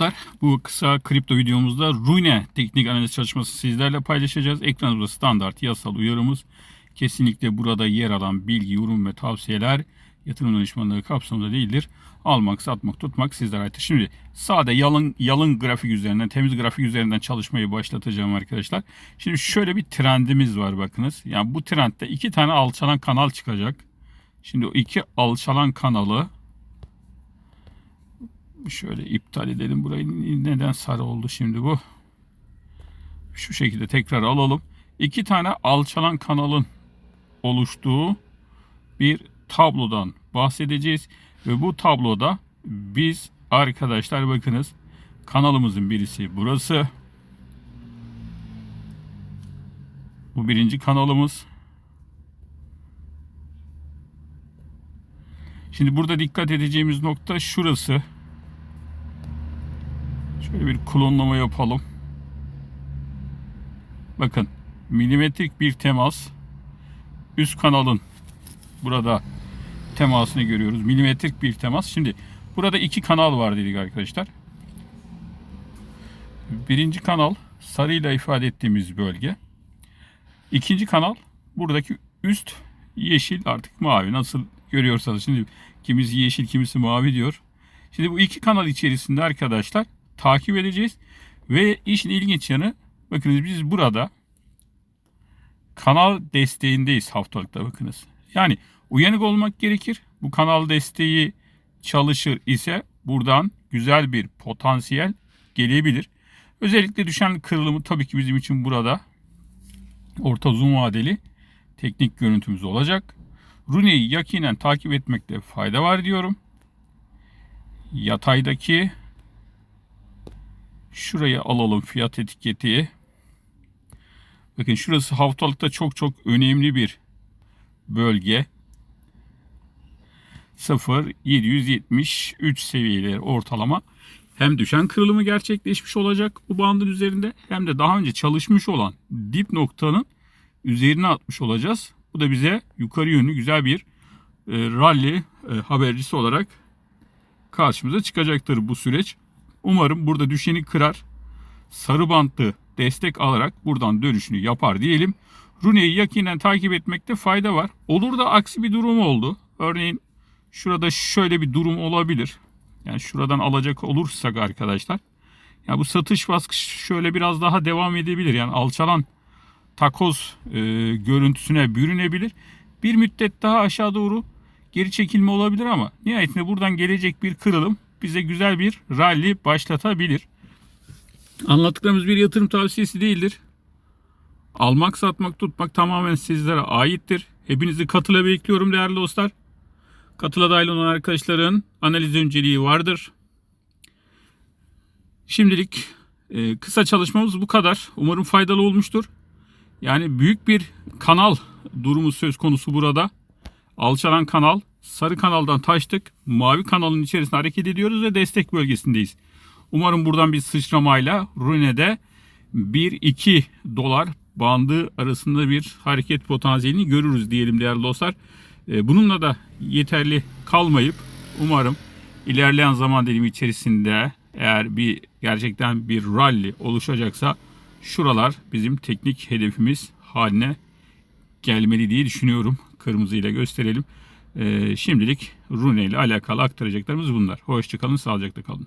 Arkadaşlar bu kısa kripto videomuzda Rune teknik analiz çalışması sizlerle paylaşacağız. Ekranımızda standart yasal uyarımız. Kesinlikle burada yer alan bilgi, yorum ve tavsiyeler yatırım danışmanlığı kapsamında değildir. Almak, satmak, tutmak sizlere ait. Şimdi sade yalın, yalın grafik üzerinden, temiz grafik üzerinden çalışmayı başlatacağım arkadaşlar. Şimdi şöyle bir trendimiz var bakınız. Yani bu trendde iki tane alçalan kanal çıkacak. Şimdi o iki alçalan kanalı Şöyle iptal edelim burayı. Neden sarı oldu şimdi bu? Şu şekilde tekrar alalım. İki tane alçalan kanalın oluştuğu bir tablodan bahsedeceğiz. Ve bu tabloda biz arkadaşlar bakınız kanalımızın birisi burası. Bu birinci kanalımız. Şimdi burada dikkat edeceğimiz nokta şurası. Şöyle bir klonlama yapalım. Bakın milimetrik bir temas. Üst kanalın burada temasını görüyoruz. Milimetrik bir temas. Şimdi burada iki kanal var dedik arkadaşlar. Birinci kanal sarıyla ifade ettiğimiz bölge. İkinci kanal buradaki üst yeşil artık mavi. Nasıl görüyorsanız şimdi kimisi yeşil kimisi mavi diyor. Şimdi bu iki kanal içerisinde arkadaşlar takip edeceğiz. Ve işin ilginç yanı bakınız biz burada kanal desteğindeyiz haftalıkta bakınız. Yani uyanık olmak gerekir. Bu kanal desteği çalışır ise buradan güzel bir potansiyel gelebilir. Özellikle düşen kırılımı tabii ki bizim için burada orta uzun vadeli teknik görüntümüz olacak. Rune'yi yakinen takip etmekte fayda var diyorum. Yataydaki Şuraya alalım fiyat etiketi. Bakın şurası haftalıkta çok çok önemli bir bölge. 0 773 seviyeleri ortalama hem düşen kırılımı gerçekleşmiş olacak bu bandın üzerinde hem de daha önce çalışmış olan dip noktanın üzerine atmış olacağız. Bu da bize yukarı yönlü güzel bir e, rally e, habercisi olarak karşımıza çıkacaktır bu süreç. Umarım burada düşeni kırar. Sarı bantlı destek alarak buradan dönüşünü yapar diyelim. Rune'yi yakinen takip etmekte fayda var. Olur da aksi bir durum oldu. Örneğin şurada şöyle bir durum olabilir. Yani şuradan alacak olursak arkadaşlar. Ya bu satış baskı şöyle biraz daha devam edebilir. Yani alçalan takoz e, görüntüsüne bürünebilir. Bir müddet daha aşağı doğru geri çekilme olabilir ama nihayetinde buradan gelecek bir kırılım bize güzel bir rally başlatabilir. Anlattıklarımız bir yatırım tavsiyesi değildir. Almak, satmak, tutmak tamamen sizlere aittir. Hepinizi katıla bekliyorum değerli dostlar. Katıla dahil olan arkadaşların analiz önceliği vardır. Şimdilik e, kısa çalışmamız bu kadar. Umarım faydalı olmuştur. Yani büyük bir kanal durumu söz konusu burada. Alçalan kanal. Sarı kanaldan taştık. Mavi kanalın içerisinde hareket ediyoruz ve destek bölgesindeyiz. Umarım buradan bir sıçramayla Rune'de 1-2 dolar bandı arasında bir hareket potansiyelini görürüz diyelim değerli dostlar. E, bununla da yeterli kalmayıp umarım ilerleyen zaman dilimi içerisinde eğer bir gerçekten bir rally oluşacaksa şuralar bizim teknik hedefimiz haline gelmeli diye düşünüyorum. Kırmızı ile gösterelim. Ee, şimdilik Rune ile alakalı aktaracaklarımız bunlar. Hoşçakalın, sağlıcakla kalın.